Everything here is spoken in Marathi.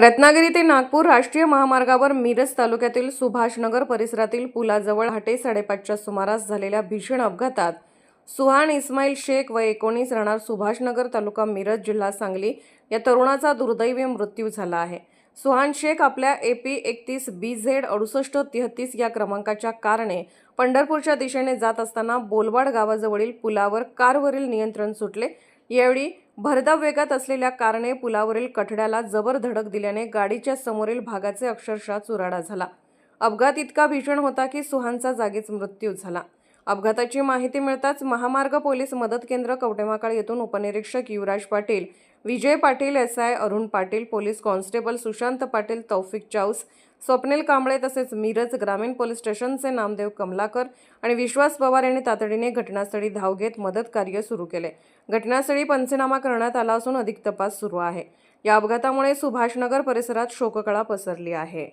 रत्नागिरी ते नागपूर राष्ट्रीय महामार्गावर मिरज तालुक्यातील सुभाषनगर परिसरातील पुलाजवळ हाटे साडेपाचच्या सुमारास झालेल्या भीषण अपघातात सुहान इस्माईल शेख व एकोणीस राहणार सुभाषनगर तालुका मिरज जिल्हा सांगली या तरुणाचा दुर्दैवी मृत्यू झाला आहे. सुहान शेख आपल्या ए पी एकतीस बी झेड अडुसष्ट तेहतीस या क्रमांकाच्या कारने पंढरपूरच्या दिशेने जात असताना बोलवाड गावाजवळील पुलावर कारवरील नियंत्रण सुटले. यावेळी भरधाव वेगात असलेल्या कारने पुलावरील कठड्याला जबर धडक दिल्याने गाडीच्या समोरील भागाचे अक्षरशः चुराडा झाला. अपघात इतका भीषण होता की सुहानचा जागीच मृत्यू झाला. अपघाताची माहिती मिळताच महामार्ग पोलीस मदत केंद्र कवटेमाकाळ येथून उपनिरीक्षक Yuvraj Patil Vijay Patil S I Arun Patil police constable Sushant Patil Taufiq Chaus Swapnil Kamble तसेच मिरज ग्रामीण पोलीस स्टेशनचे नामदेव कमलाकर आणि विश्वास पवार यांनी तातडीने घटनास्थळी धाव घेत मदत कार्य सुरू केले. घटनास्थळी पंचनामा करण्यात आला असून अधिक तपास सुरू आहे. या अपघातामुळे सुभाषनगर परिसरात शोककळा पसरली आहे.